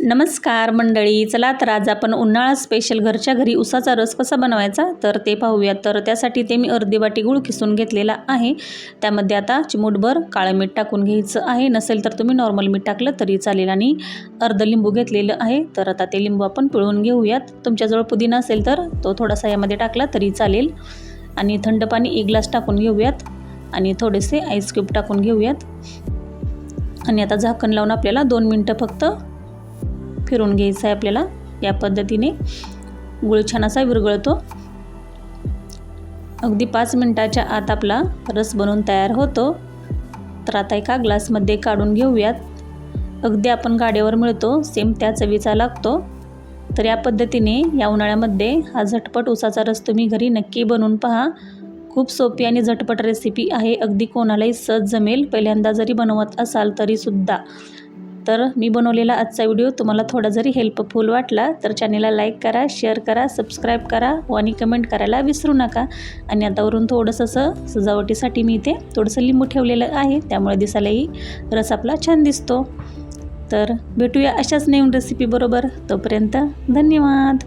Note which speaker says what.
Speaker 1: नमस्कार मंडळी चला तर आज आपण उन्हाळा स्पेशल घरच्या घरी उसाचा रस कसा बनवायचा? तर ते पाहूयात तर त्यासाठी ते मी अर्धी वाटी गूळ खिसून घेतलेला आहे. त्यामध्ये आता चिमूटभर काळं मीठ टाकून घ्यायचं आहे. नसेल तर तुम्ही नॉर्मल मीठ टाकलं तरी चालेल आणि अर्ध लिंबू घेतलेलं आहे. तर आता ते लिंबू आपण पिळून घेऊयात. तुमच्याजवळ पुदिना असेल तर तो थोडासा यामध्ये टाकला तरी चालेल. आणि थंड पाणी एक ग्लास टाकून घेऊयात. आणि थोडेसे आईस क्यूब टाकून घेऊयात. आणि आता झाकण लावून आपल्याला दोन मिनटं फक्त फिरून घ्यायचं आहे आपल्याला. या पद्धतीने गुळ छान असा विरगळतो अगदी पाच मिनटाच्या आत आपला रस बनवून तयार होतो. तर आता एका ग्लासमध्ये काढून घेऊयात. अगदी आपण गाड्यावर मिळतो सेम त्या चवीचा लागतो. तर या पद्धतीने या उन्हाळ्यामध्ये हा झटपट उसाचा रस तुम्ही घरी नक्की बनवून पहा. खूप सोपी आणि झटपट रेसिपी आहे. अगदी कोणालाही सहज जमेल. पहिल्यांदा जरी बनवत असाल तरीसुद्धा. तर मी बनवलेला आजचा व्हिडिओ तुम्हाला थोडा जरी हेल्पफुल वाटला तर चॅनेलला लाईक करा शेअर करा सबस्क्राईब करा आणि कमेंट करायला विसरू नका. आणि आतावरून थोडंसं असं सजावटीसाठी मी इथे थोडंसं लिंबू ठेवलेलं आहे त्यामुळे दिसायलाही रस आपला छान दिसतो. तर भेटूया अशाच नवीन रेसिपीबरोबर तोपर्यंत धन्यवाद.